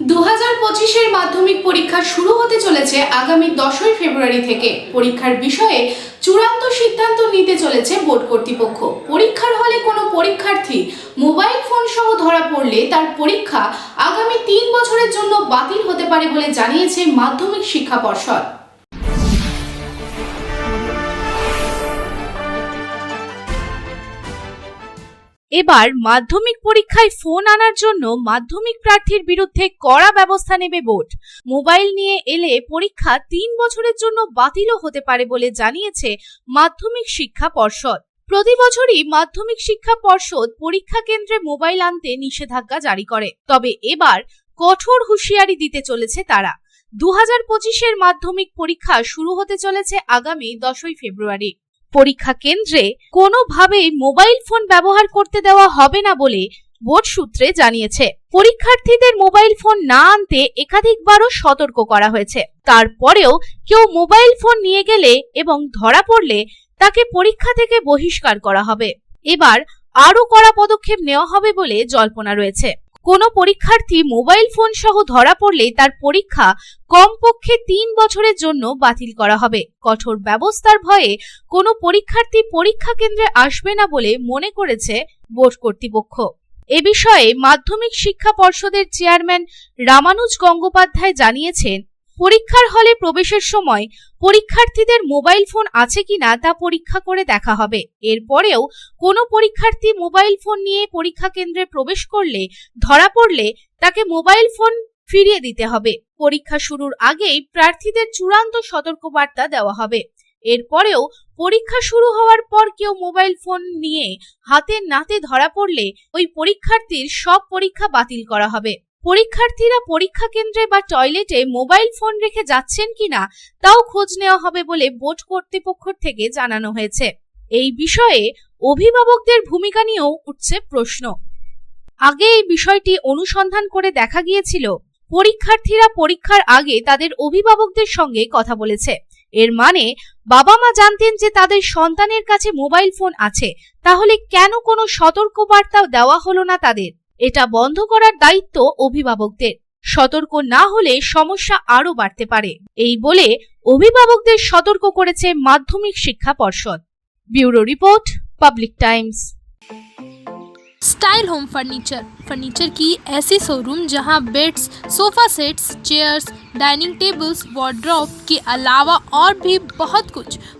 দু হাজার পঁচিশের মাধ্যমিক পরীক্ষা শুরু হতে চলেছে আগামী দশই ফেব্রুয়ারি থেকে। পরীক্ষার বিষয়ে চূড়ান্ত সিদ্ধান্ত নিতে চলেছে বোর্ড কর্তৃপক্ষ। পরীক্ষার হলে কোনো পরীক্ষার্থী মোবাইল ফোন সহ ধরা পড়লে তার পরীক্ষা আগামী তিন বছরের জন্য বাতিল হতে পারে বলে জানিয়েছে মাধ্যমিক শিক্ষা পর্ষদ। এবার মাধ্যমিক পরীক্ষায় ফোন আনার জন্য মাধ্যমিক প্রার্থীর বিরুদ্ধে কড়া ব্যবস্থা নেবে বোর্ড। মোবাইল নিয়ে এলে পরীক্ষা তিন বছরের জন্য বাতিলও হতে পারে বলে জানিয়েছে মাধ্যমিক শিক্ষা পর্ষদ। প্রতি বছরই মাধ্যমিক শিক্ষা পর্ষদ পরীক্ষা কেন্দ্রে মোবাইল আনতে নিষেধাজ্ঞা জারি করে। তবে এবার কঠোর হুঁশিয়ারি দিতে চলেছে তারা। দু হাজার পঁচিশের মাধ্যমিক পরীক্ষা শুরু হতে চলেছে আগামী দশই ফেব্রুয়ারি। পরীক্ষা কেন্দ্রে কোনোভাবেই মোবাইল ফোন ব্যবহার করতে দেওয়া হবে না বলে বোর্ড সূত্রে জানিয়েছে। পরীক্ষার্থীদের মোবাইল ফোন না আনতে একাধিকবারও সতর্ক করা হয়েছে। তারপরেও কেউ মোবাইল ফোন নিয়ে গেলে এবং ধরা পড়লে তাকে পরীক্ষা থেকে বহিষ্কার করা হবে। এবার আরও কড়া পদক্ষেপ নেওয়া হবে বলে জল্পনা রয়েছে। কোনো পরীক্ষার্থী মোবাইল ফোন সহ ধরা পড়লে তার পরীক্ষা কমপক্ষে তিন বছরের জন্য বাতিল করা হবে। কঠোর ব্যবস্থার ভয়ে কোনো পরীক্ষার্থী পরীক্ষা কেন্দ্রে আসবে না বলে মনে করেছে বোর্ড কর্তৃপক্ষ। এ বিষয়ে মাধ্যমিক শিক্ষা পর্ষদের চেয়ারম্যান রামানুজ গঙ্গোপাধ্যায় জানিয়েছেন পরীক্ষার হলে প্রবেশের সময় পরীক্ষার্থীদের মোবাইল ফোন আছে কিনা তা পরীক্ষা করে দেখা হবে। এরপরেও কোনো পরীক্ষার্থী মোবাইল ফোন নিয়ে পরীক্ষা কেন্দ্রে প্রবেশ করলে, ধরা পড়লে তাকে মোবাইল ফোন ফিরিয়ে দিতে হবে। পরীক্ষা শুরুর আগেই প্রার্থীদের চূড়ান্ত সতর্কবার্তা দেওয়া হবে। এরপরেও পরীক্ষা শুরু হওয়ার পর কেউ মোবাইল ফোন নিয়ে হাতে নাতে ধরা পড়লে ওই পরীক্ষার্থীর সব পরীক্ষা বাতিল করা হবে। পরীক্ষার্থীরা পরীক্ষা কেন্দ্রে বা টয়লেটে মোবাইল ফোন রেখে যাচ্ছেন কিনা তাও খোঁজ নেওয়া হবে বলে বোর্ড কর্তৃপক্ষ থেকে জানানো হয়েছে। এই বিষয়ে অভিভাবকদের ভূমিকা নিয়েও উঠছে প্রশ্ন। আগে এই বিষয়টি অনুসন্ধান করে দেখা গিয়েছিল, পরীক্ষার্থীরা পরীক্ষার আগে তাদের অভিভাবকদের সঙ্গে কথা বলেছে। এর মানে বাবা মা জানতেন যে তাদের সন্তানের কাছে মোবাইল ফোন আছে, তাহলে কেন কোনো সতর্কবার্তা দেওয়া হলো না তাদের? এটা বন্ধ করার দায়িত্ব অভিভাবকদের সতর্ক না হলে সমস্যা আরও বাড়তে পারে এই বলে অভিভাবকদের সতর্ক করেছে মাধ্যমিক শিক্ষা পর্ষদ bureau report public times style home furniture furniture की ऐसी शोरूम जहां beds sofa sets chairs dining tables wardrobe के अलावा और भी बहुत कुछ